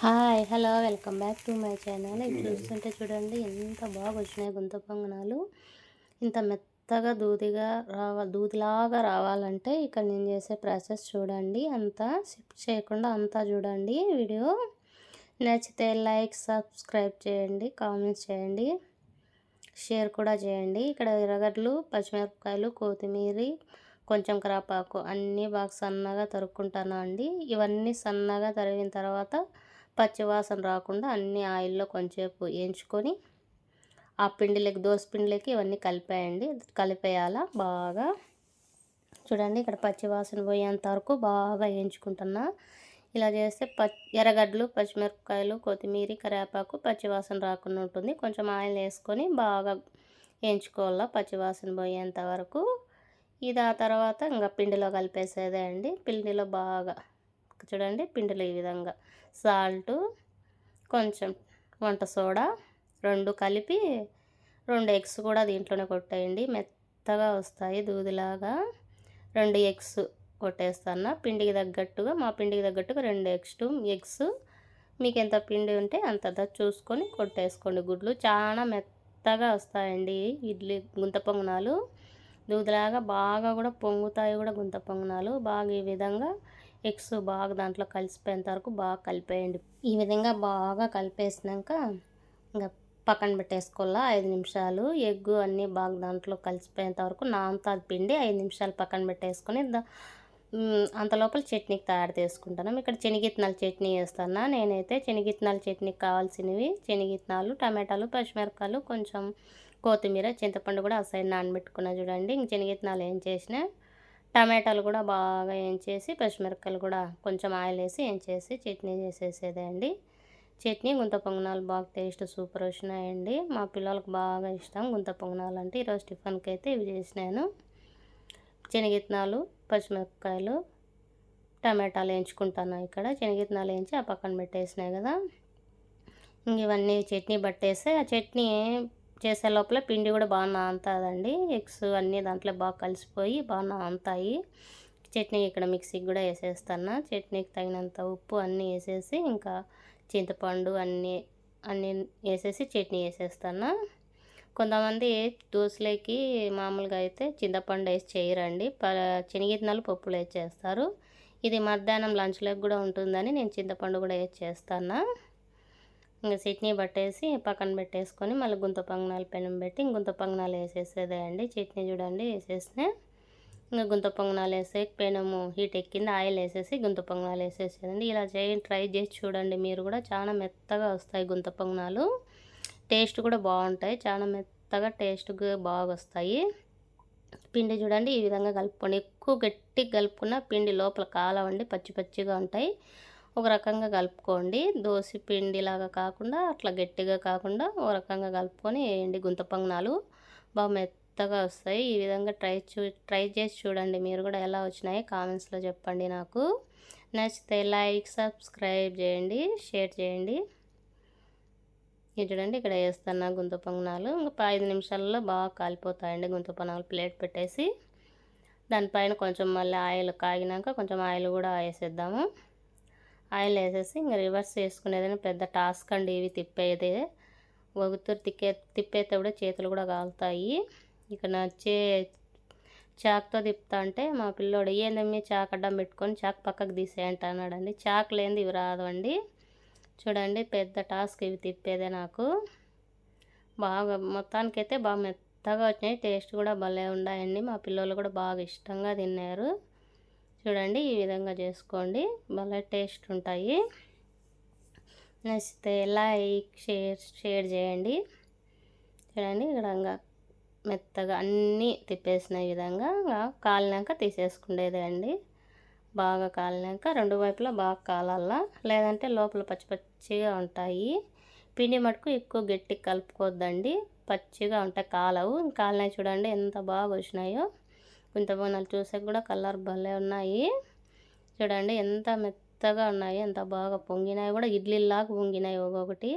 Hi hello welcome back to my channel. ఇది చూస్తుంటే చూడండి ఎంత బాగా వచ్చినాయి గుంత పొంగనాలు ఇంత మెత్తగా దూదిగా రావ దూదిలాగా రావాలంటే ఇక్కడ నేను చేసే ప్రాసెస్ చూడండి. అంతా స్కిప్ చేయకుండా అంతా చూడండి. వీడియో నచ్చితే లైక్ సబ్స్క్రైబ్ చేయండి కామెంట్స్ చేయండి షేర్ కూడా చేయండి. ఇక్కడ ఎర్రగడ్డలు పచ్చిమిరపకాయలు కొత్తిమీర కొంచెం కరాపాకు అన్నీ బాగా సన్నగా తరుక్కుంటాను అండి ఇవన్నీ సన్నగా తరిగిన తర్వాత పచ్చివాసన రాకుండా అన్ని ఆయిల్లో కొంచెంసేపు వేయించుకొని ఆ పిండిలకి దోశ పిండిలకి ఇవన్నీ కలిపేయండి. కలిపేయాలా? బాగా. చూడండి ఇక్కడ పచ్చివాసన పోయేంత వరకు బాగా వేయించుకుంటున్నా. ఇలా చేస్తే ప ఎర్రగడ్డలు పచ్చిమిరపకాయలు కొత్తిమీర కరివేపాకు పచ్చివాసన రాకుండా ఉంటుంది. కొంచెం ఆయిల్ వేసుకొని బాగా వేయించుకోవాలా? పచ్చివాసన పోయేంత వరకు. ఇది ఆ తర్వాత ఇంకా పిండిలో కలిపేసేదే అండి. పిండిలో బాగా చూడండి పిండిలు ఈ విధంగా. సాల్ట్ కొంచెం వంట సోడా రెండు కలిపి రెండు ఎగ్స్ కూడా దీంట్లోనే కొట్టేయండి. మెత్తగా వస్తాయి దూదిలాగా. రెండు ఎగ్స్ కొట్టేస్తాను. పిండికి తగ్గట్టుగా మా పిండికి తగ్గట్టుగా రెండు ఎగ్స్ ఎగ్స్. మీకు ఎంత పిండి ఉంటే అంత చూసుకొని కొట్టేసుకోండి గుడ్లు. చాలా మెత్తగా వస్తాయండి ఇడ్లీ గుంత పొంగనాలు. దూదిలాగా బాగా కూడా పొంగుతాయి కూడా గుంత పొంగనాలు. బాగా ఈ విధంగా ఎగ్స్ బాగా దాంట్లో కలిసిపోయేంత వరకు బాగా కలిపేయండి. ఈ విధంగా బాగా కలిపేసినాక ఇంకా పక్కన పెట్టేసుకోవాలా? ఐదు నిమిషాలు. ఎగ్ అన్నీ బాగా దాంట్లో కలిసిపోయేంత వరకు నాంతా పిండి ఐదు నిమిషాలు పక్కన పెట్టేసుకొని అంత లోపల చట్నీకి తయారు చేసుకుంటాను. ఇక్కడ శనగిత్తనాల చట్నీ వేస్తాను నేనైతే శనగిత్తనాల చట్నీకి కావాల్సినవి శనగిత్తనాలు టమాటాలు పచ్చిమిరపకాయలు కొంచెం కొత్తిమీర చింతపండు కూడా అసలు నానబెట్టుకున్నా చూడండి. ఇంక శనగిత్తనాలు ఏం చేసినా టమాటాలు కూడా బాగా వేయించేసి పచ్చిమిరపకాయలు కూడా కొంచెం ఆయిల్ వేసి వేయించేసి చట్నీ చేసేసేదే అండి. చట్నీ గుంత పొంగనాలు బాగా టేస్ట్ సూపర్ వచ్చినాయండి. మా పిల్లలకు బాగా ఇష్టం గుంత పొంగనాలు అంటే. ఈరోజు టిఫిన్కి అయితే ఇవి చేసినాను. శనగిత్తనాలు పచ్చిమిరపకాయలు టమాటాలు వేయించుకుంటాను ఇక్కడ. శనగిత్తనాలు వేయించి ఆ పక్కన పెట్టేసినాయి కదా. ఇంక ఇవన్నీ చట్నీ పట్టేస్తే ఆ చట్నీ చేసే లోపల పిండి కూడా బాగా నానుతుందండి ఎగ్స్ అన్నీ దాంట్లో బాగా కలిసిపోయి బాగా నానుతాయి చట్నీ ఇక్కడ మిక్సీకి కూడా వేసేస్తాను. చట్నీకి తగినంత ఉప్పు అన్నీ వేసేసి ఇంకా చింతపండు అన్నీ అన్నీ వేసేసి చట్నీ వేసేస్తాను. కొంతమంది దోశలోకి మామూలుగా అయితే చింతపండు వేసి చేయరండి. ప శనగిత్తనాలు పప్పులు వేసి చేస్తారు. ఇది మధ్యాహ్నం లంచ్లోకి కూడా ఉంటుందని నేను చింతపండు కూడా వేసి చేస్తాను. ఇంకా చట్నీ పట్టేసి పక్కన పెట్టేసుకొని మళ్ళీ గుంత పొంగనాలు పెనం పెట్టి గుంత పొంగనాలు వేసేసేదే అండి. చట్నీ చూడండి వేసేస్తే ఇంకా గుంత పొంగనాలు వేసే పెనము హీట్ ఎక్కింది ఆయిల్ వేసేసి గుంత పొంగనాలు వేసేసేదండి. ఇలా చేయండి ట్రై చేసి చూడండి మీరు కూడా చాలా మెత్తగా వస్తాయి గుంత పొంగనాలు. టేస్ట్ కూడా బాగుంటాయి చాలా మెత్తగా టేస్ట్గా బాగా వస్తాయి. పిండి చూడండి ఈ విధంగా కలుపుకొని ఎక్కువ గట్టిగా కలుపుకున్న పిండి లోపల కాలవండి పచ్చి పచ్చిగా ఉంటాయి. ఒక రకంగా కలుపుకోండి. దోశ పిండిలాగా కాకుండా అట్లా గట్టిగా కాకుండా ఒక రకంగా కలుపుకొని వేయండి. గుంత పొంగనాలు బాగా మెత్తగా వస్తాయి. ఈ విధంగా ట్రై చూ ట్రై చేసి చూడండి. మీరు కూడా ఎలా వచ్చినాయి కామెంట్స్లో చెప్పండి నాకు. నచ్చితే లైక్ సబ్స్క్రైబ్ చేయండి. షేర్ చేయండి. ఇది చూడండి ఇక్కడ వేస్తాను గుంత పొంగనాలు ఇంకా ఐదు నిమిషాల్లో బాగా కాలిపోతాయండి. గుంత పొంగనాలు ప్లేట్ పెట్టేసి దానిపైన కొంచెం మళ్ళీ ఆయిల్ కాగినాక కొంచెం ఆయిల్ కూడా వేసేద్దాము. ఆయిల్ వేసేసి ఇంకా రివర్స్ చేసుకునేదని పెద్ద టాస్క్ అండి ఇవి తిప్పేది. ఒగుతురు తిక్కే తిప్పేటప్పుడు చేతులు కూడా కాలుతాయి. ఇక నచ్చే చాక్తో తిప్పుతా అంటే మా పిల్లోడు ఏందమ్మి చాక్ అడ్డం పెట్టుకొని చాక్ పక్కకు తీసేయంట అన్నాడండి. చాక్ లేనిది ఇవి రాదు అండి. చూడండి పెద్ద టాస్క్ ఇవి తిప్పేదే నాకు. బాగా మొత్తానికైతే బాగా మెత్తగా వచ్చినాయి. టేస్ట్ కూడా భలే ఉన్నాయండి మా పిల్లలు కూడా బాగా ఇష్టంగా తిన్నారు. చూడండి ఈ విధంగా చేసుకోండి. భలే టేస్ట్ ఉంటాయి. నచ్చితే లైక్ షేర్ షేర్ చేయండి. చూడండి ఇక్కడ మెత్తగా అన్నీ తిప్పేసిన విధంగా కాలినాక తీసేసుకునేదే అండి. బాగా కాలినాక రెండు వైపులా బాగా కాలాలా. లేదంటే లోపల పచ్చి పచ్చిగా ఉంటాయి. పిండి మటుకు ఎక్కువ గట్టి కలుపుకోవద్దండి పచ్చిగా ఉంటాయి కాలవు. కాలినాయి చూడండి ఎంత బాగా వచ్చినాయో. కొంత బోనాలు చూసాక కూడా కలర్ భలే ఉన్నాయి. చూడండి ఎంత మెత్తగా ఉన్నాయి ఎంత బాగా పొంగినాయి. కూడా ఇడ్లీలాగా పొంగినాయి ఒక్కొక్కటి.